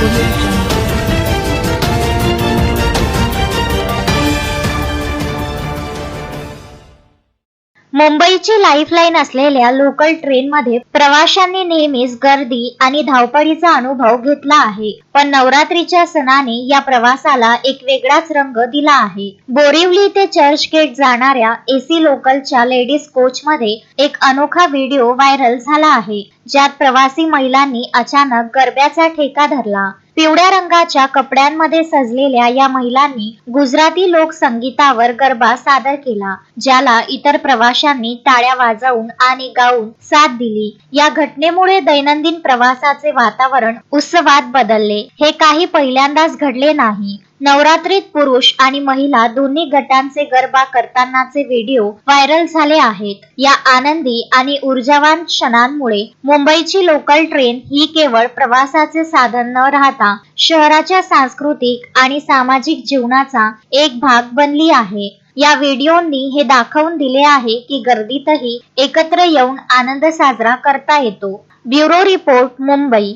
Thank you. मुंबईची lifeline असलेल्या local ट्रेनमध्ये प्रवाशांनी नेहमीच गर्दी आणि धावपळीचा अनुभव घेतला आहे. पण नवरात्रीच्या सणाने या प्रवासाला एक वेगळाच रंग दिला आहे. बोरिवली ते चर्चगेट जाणाऱ्या एसी लोकलच्या लेडीज कोच मध्ये एक अनोखा व्हिडिओ व्हायरल झाला आहे. ज्यात प्रवासी महिलांनी अचानक गरब्याचा ठेका धरला. पिवळ्या रंगाच्या कपड्यांमध्ये सजलेल्या या महिलांनी गुजराती लोक संगीतावर गरबा सादर केला ज्याला इतर प्रवाशांनी टाळ्या वाजवून आणि गाऊन साथ दिली. या घटनेमुळे दैनंदिन प्रवासाचे वातावरण उत्सवात बदलले. हे काही पहिल्यांदाच घडले नाही. नवरात्रीत पुरुष आणि महिला दोन्ही गटांचे गरबा करतानाचे व्हिडिओ व्हायरल झाले आहेत. या आनंदी आणि ऊर्जावान क्षणांमुळे मुंबईची लोकल ट्रेन ही केवळ प्रवासाचे साधन न राहता शहराच्या सांस्कृतिक आणि सामाजिक जीवनाचा एक भाग बनली आहे. या व्हिडिओनी हे दाखवून दिले आहे की गर्दीतही एकत्र येऊन आनंद साजरा करता येतो. Bureau report Mumbai.